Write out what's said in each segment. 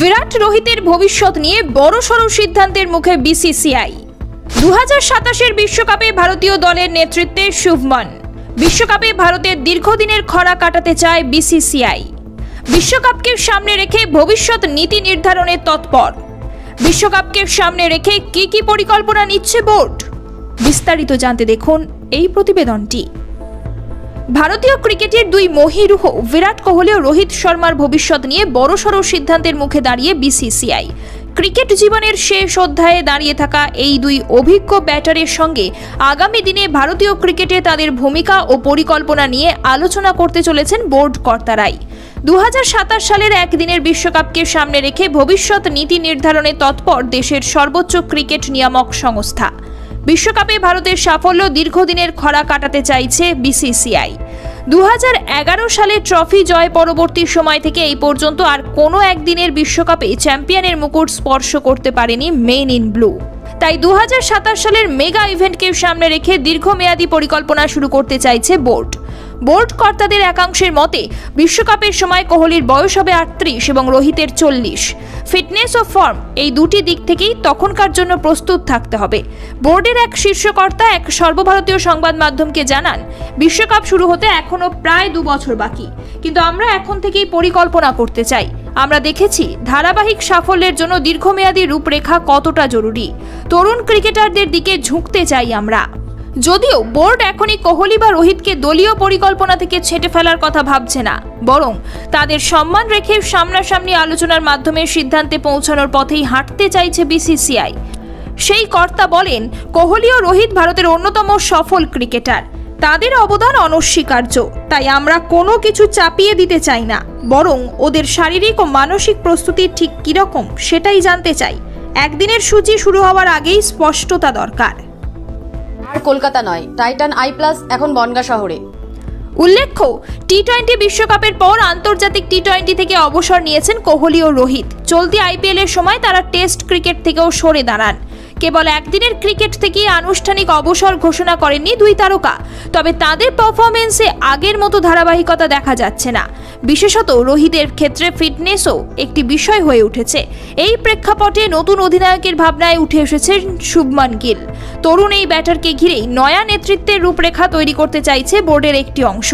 বিরাট রোহিতের ভবিষ্যৎ নিয়ে বড়সড় সিদ্ধান্তের মুখে বিসিসিআই। দু হাজার সাতাশের বিশ্বকাপে ভারতীয় দলের নেতৃত্বে শুভমন। বিশ্বকাপে ভারতের দীর্ঘদিনের খরা কাটাতে চায় বিসিসিআই। বিশ্বকাপকে সামনে রেখে ভবিষ্যৎ নীতি নির্ধারণে তৎপর। বিশ্বকাপকে সামনে রেখে কি কি পরিকল্পনা নিচ্ছে বোর্ড? বিস্তারিত জানতে দেখুন এই প্রতিবেদনটি। ভারতীয় ক্রিকেটের দুই মহিরুহ, বিরাট কোহলি ও রোহিত শর্মার ভবিষ্যৎ নিয়ে বড়সড় সিদ্ধান্তের মুখে দাঁড়িয়ে বিসিসিআই। ক্রিকেট জীবনের শেষ অধ্যায়ে দাঁড়িয়ে থাকা এই দুই অভিজ্ঞ ব্যাটারের সঙ্গে আগামী দিনে ভারতীয় ক্রিকেটে তাদের ভূমিকা ও পরিকল্পনা নিয়ে আলোচনা করতে চলেছেন বোর্ড কর্তারাই। দু হাজার সাতাশ সালের একদিনের বিশ্বকাপকে সামনে রেখে ভবিষ্যৎ নীতি নির্ধারণে তৎপর দেশের সর্বোচ্চ ক্রিকেট নিয়ামক সংস্থা। বিশ্বকাপে ভারতের সাফল্য দীর্ঘদিনের খরা কাটাতে চাইছে বিসিসিআই। দু হাজার এগারো সালে ট্রফি জয় পরবর্তী সময় থেকে এই পর্যন্ত আর কোনো একদিনের বিশ্বকাপে চ্যাম্পিয়নের মুকুট স্পর্শ করতে পারেনি মেন ইন ব্লু। তাই দু হাজার সাতাশ সালের মেগা ইভেন্টকে সামনে রেখে দীর্ঘমেয়াদী পরিকল্পনা শুরু করতে চাইছে বোর্ড। বোর্ড কর্তাদের একাংশের মতে, বিশ্বকাপের সময় কোহলির বয়স হবে আটত্রিশ এবং রোহিতের চল্লিশ। ফিটনেস ও ফর্ম এই দুটি দিক থেকেই তখনকার জন্য প্রস্তুত থাকতে হবে। বোর্ডের এক শীর্ষকর্তা এক সর্বভারতীয় সংবাদ মাধ্যমকে জানান, বিশ্বকাপ শুরু হতে এখনও প্রায় দু বছর বাকি। কিন্তু আমরা এখন থেকেই পরিকল্পনা করতে চাই। আমরা দেখেছি ধারাবাহিক সাফল্যের জন্য দীর্ঘমেয়াদী রূপরেখা কতটা জরুরি। তরুণ ক্রিকেটারদের দিকে ঝুঁকতে চাই আমরা। যদিও বোর্ড এখনই কোহলি বা রোহিতকে দলীয় পরিকল্পনা থেকে ছেটে ফেলার কথা ভাবছে না, বরং তাদের সম্মান রেখে সামনাসামনি আলোচনার মাধ্যমে সিদ্ধান্তে পৌঁছানোর পথেই হাঁটতে চাইছে বিসিসিআই। সেই কর্তা বলেন, কোহলি ও রোহিত ভারতের অন্যতম সফল ক্রিকেটার। তাদের অবদান অনস্বীকার্য, তাই আমরা কোনো কিছু চাপিয়ে দিতে চাই না। বরং ওদের শারীরিক ও মানসিক প্রস্তুতি ঠিক কীরকম সেটাই জানতে চাই। একদিনের সূচি শুরু হওয়ার আগেই স্পষ্টতা দরকার। আর কলকাতা নয় টাইটান আই প্লাস এখন বনগা শহরে। উল্লেখ্য টি টোয়েন্টি বিশ্বকাপের পর আন্তর্জাতিক টি টোয়েন্টি থেকে অবসর নিয়েছেন কোহলি ও রোহিত। চলতি আইপিএলের সময় তারা টেস্ট ক্রিকেট থেকেও সরে দাঁড়ান। কেবল একদিনের ক্রিকেট থেকেই আনুষ্ঠানিক অবসর ঘোষণা করেননি দুই তারকা। তবে তাদের পারফরমেন্সে আগের মতো ধারাবাহিকতা দেখা যাচ্ছে না। বিশেষত রোহিতের ক্ষেত্রে ফিটনেসও একটি বিষয় হয়ে উঠেছে। এই প্রেক্ষাপটে নতুন অধিনায়কের ভাবনায় উঠে এসেছেন শুভমান গিল। তরুণ এই ব্যাটারকে ঘিরেই নয়া নেতৃত্বের রূপরেখা তৈরি করতে চাইছে বোর্ডের একটি অংশ।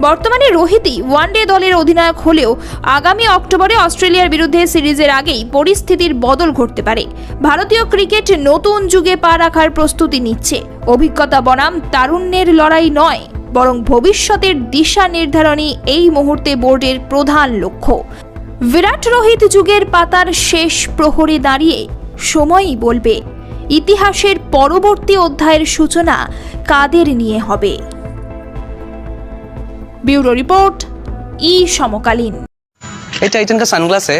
বর্তমানে রোহিতই ওয়ানডে দলের অধিনায়ক হলেও আগামী অক্টোবরে অস্ট্রেলিয়ার বিরুদ্ধে সিরিজের আগেই পরিস্থিতির বদল ঘটতে পারে। ভারতীয় ক্রিকেট নতুন যুগে পা রাখার প্রস্তুতি নিচ্ছে অভিজ্ঞতা বনাম তারুণ্যের লড়াই নয় বরং ভবিষ্যতের দিশা নির্ধারণী এই মুহূর্তে বোর্ডের প্রধান লক্ষ্য বিরাট রোহিত যুগের পাতার শেষ প্রহরে দাঁড়িয়ে সময়ই বলবে ইতিহাসের পরবর্তী অধ্যায়ের সূচনা কাদের নিয়ে হবে ব্যুরো রিপোর্ট ই সমকালীন ये टाइटन का सनग्लास है